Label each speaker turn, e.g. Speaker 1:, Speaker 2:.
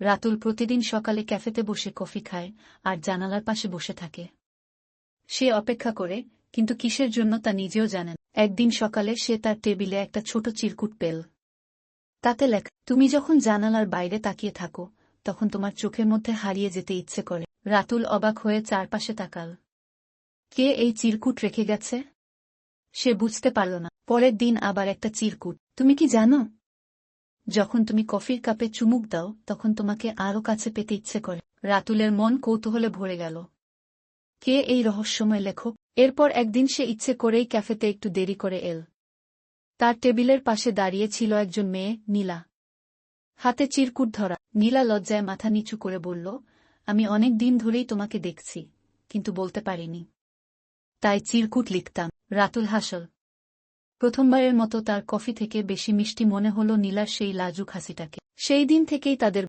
Speaker 1: রাতুল প্রতিদিন সকালে ক্যাফেতে বসে কফি খায় আর জানালার পাশে বসে থাকে। সে অপেক্ষা করে, কিন্তু কিসের জন্য তা নিজেও জানেন একদিন সকালে সে তার টেবিলে একটা ছোট চিরকুট পেল। তাতে লেখ, তুমি যখন জানালার বাইরে তাকিয়ে থাকো, তখন তোমার চোখের মধ্যে হারিয়ে যেতে ইচ্ছে করে। রাতুল অবাক হয়ে চারপাশে তাকাল। কে এই চিরকুট রেখে গেছে? সে বুঝতে পারল না। পরের দিন আবার একটা চিরকুট। তুমি কি জানো? যখন তুমি কফির কাপে চুমুক দাও, তখন তোমাকে আরও কাছে পেতে ইচ্ছে করে। রাতুলের মন কৌতূহলে ভরে গেল। কে এই রহস্যময় লেখক? এরপর একদিন সে ইচ্ছে করেই ক্যাফেতে একটু দেরি করে এল। তার টেবিলের পাশে দাঁড়িয়ে ছিল একজন মেয়ে, নীলা। হাতে চিরকুট ধরা। নীলা লজ্জায় মাথা নিচু করে বলল, আমি অনেক দিন ধরেই তোমাকে দেখছি, কিন্তু বলতে পারিনি। তাই চিরকুট লিখতাম। রাতুল হাসল। প্রথমবারের মতো তার কফি থেকে বেশি মিষ্টি মনে হল নীলার সেই লাজুক হাসিটাকে। সেই দিন থেকেই তাদের